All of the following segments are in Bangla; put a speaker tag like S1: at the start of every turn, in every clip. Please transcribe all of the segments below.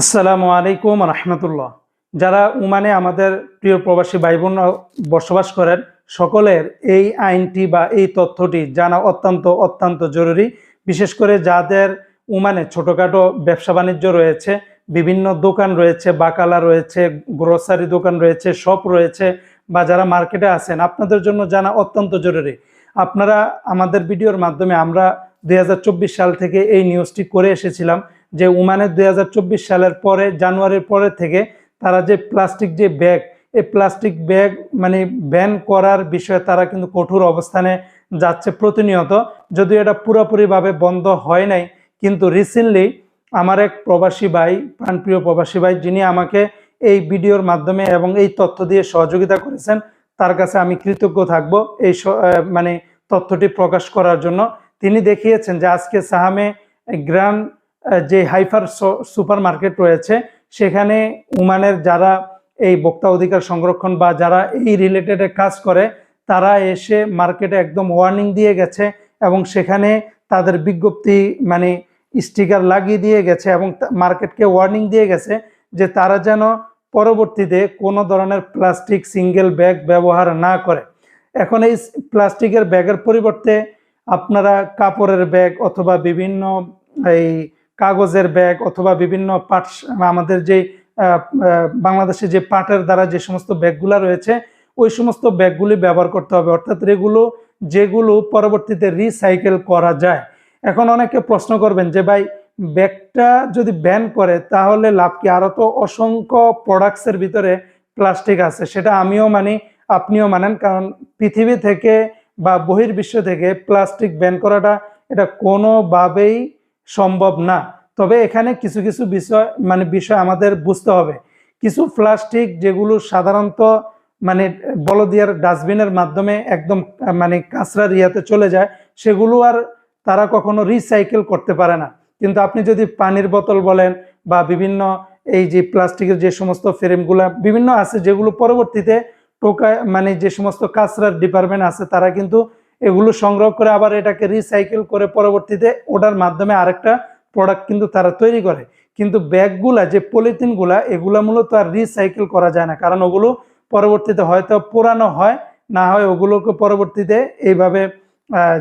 S1: আসসালামু আলাইকুম রহমতুল্লাহ। যারা উমানে আমাদের প্রিয় প্রবাসী ভাই বোন বসবাস করেন, সকলের এই আইনটি বা এই তথ্যটি জানা অত্যন্ত অত্যন্ত জরুরি। বিশেষ করে যাদের উমানে ছোটোখাটো ব্যবসা বাণিজ্য রয়েছে, বিভিন্ন দোকান রয়েছে, বাকালা রয়েছে, গ্রোসারি দোকান রয়েছে, শপ রয়েছে বা যারা মার্কেটে আছেন, আপনাদের জন্য জানা অত্যন্ত জরুরি। আপনারা আমাদের ভিডিওর মাধ্যমে আমরা দু হাজার চব্বিশ সাল থেকে এই নিউজটি করে এসেছিলাম। যে উমানের দু হাজার চব্বিশ সালের পরে জানুয়ারির পরে থেকে তারা যে প্লাস্টিক যে ব্যাগ এই প্লাস্টিক ব্যাগ মানে ব্যান করার বিষয়ে তারা কিন্তু কঠোর অবস্থানে যাচ্ছে প্রতিনিয়ত। যদিও এটা পুরোপুরিভাবে বন্ধ হয় নাই কিন্তু রিসেন্টলি আমার এক প্রবাসী ভাই প্রাণপ্রিয় প্রবাসী ভাই যিনি আমাকে এই ভিডিওর মাধ্যমে এবং এই তথ্য দিয়ে সহযোগিতা করেছেন তার কাছে আমি কৃতজ্ঞ থাকব এই মানে তথ্যটি প্রকাশ করার জন্য। তিনি দেখিয়েছেন যে আজকে সাহামে গ্র্যান্ড আহ, যে হাইফার সুপার মার্কেট রয়েছে, সেখানে উমানের যারা এই বক্তা অধিকার সংরক্ষণ বা যারা এই রিলেটেড কাজ করে, তারা এসে মার্কেটে একদম ওয়ার্নিং দিয়ে গেছে এবং সেখানে তাদের বিজ্ঞপ্তি মানে স্টিকার লাগিয়ে দিয়ে গেছে এবং মার্কেটকে ওয়ার্নিং দিয়ে গেছে যে তারা যেন পরবর্তীতে কোনো ধরনের প্লাস্টিক সিঙ্গেল ব্যাগ ব্যবহার না করে। এখন এই প্লাস্টিকের ব্যাগের পরিবর্তে আপনারা কাপড়ের ব্যাগ অথবা বিভিন্ন এই কাগজের ব্যাগ অথবা বিভিন্ন পাট আমাদের যে বাংলাদেশে যে পাটের দ্বারা যে সমস্ত ব্যাগগুলো রয়েছে, ওই সমস্ত ব্যাগগুলি ব্যবহার করতে হবে। অর্থাৎ এগুলো, যেগুলো পরবর্তীতে রিসাইকেল করা যায়। এখন অনেকে প্রশ্ন করবেন যে, ভাই, ব্যাগটা যদি ব্যান করে, তাহলে লাভ কি? আরও তো অসংখ্য প্রোডাক্টসের ভিতরে প্লাস্টিক আছে। সেটা আমিও মানি, আপনিও মানেন। কারণ পৃথিবী থেকে বা বহির্বিশ্ব থেকে প্লাস্টিক ব্যান করাটা, এটা কোনোভাবেই সম্ভব না। তবে এখানে কিছু কিছু বিষয় মানে বিষয় আমাদের বুঝতে হবে। কিছু প্লাস্টিক যেগুলো সাধারণত মানে বলদিয়ার ডাস্টবিনের মাধ্যমে একদম মানে কাঁচরার ইয়াতে চলে যায়, সেগুলো আর তারা কখনো রিসাইকেল করতে পারে না। কিন্তু আপনি যদি পানির বোতল বলেন বা বিভিন্ন এই যে প্লাস্টিকের যে সমস্ত ফ্রেমগুলা, বিভিন্ন আছে যেগুলো পরবর্তীতে টোকা মানে যে সমস্ত কাঁচরার ডিপার্টমেন্ট আছে, তারা কিন্তু এগুলো সংগ্রহ করে আবার এটাকে রিসাইকেল করে পরবর্তীতে ওটার মাধ্যমে আরেকটা প্রোডাক্ট কিন্তু তারা তৈরি করে। কিন্তু ব্যাগগুলা, যে পলিথিনগুলা এগুলা মূলত আর রিসাইকেল করা যায় না। কারণ ওগুলো পরবর্তীতে হয়তো পুরানো হয়, না হয় ওগুলোকে পরবর্তীতে এইভাবে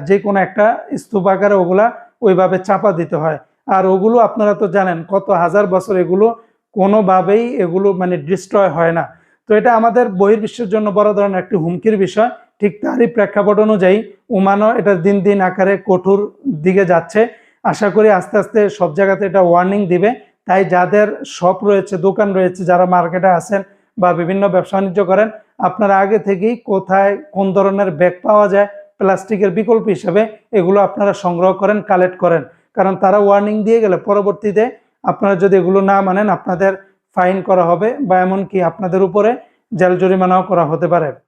S1: যে কোনো একটা স্তূপ আকারে ওগুলা ওইভাবে চাপা দিতে হয়। আর ওগুলো আপনারা তো জানেন, কত হাজার বছর এগুলো কোনোভাবেই এগুলো মানে ডিস্ট্রয় হয় না। তো এটা আমাদের বহির্বিশ্বের জন্য বড় ধরনের একটি হুমকির বিষয়। ঠিক তারই প্রেক্ষাপট অনুযায়ী ওমানও এটা দিন দিন আকারে কঠোর দিকে যাচ্ছে। আশা করি আস্তে আস্তে সব জায়গাতে এটা ওয়ার্নিং দিবে। তাই যাদের শপ রয়েছে, দোকান রয়েছে, যারা মার্কেটে আছেন বা বিভিন্ন ব্যবসা বাণিজ্য করেন, আপনারা আগে থেকেই কোথায় কোন ধরনের ব্যাগ পাওয়া যায়, প্লাস্টিকের বিকল্প হিসেবে এগুলো আপনারা সংগ্রহ করেন কালেক্ট করেন। কারণ তারা ওয়ার্নিং দিয়ে গেলে পরবর্তীতে আপনারা যদি এগুলো না মানেন, আপনাদের ফাইন করা হবে বা এমনকি আপনাদের উপরে জেল জরিমানাও করা হতে পারে।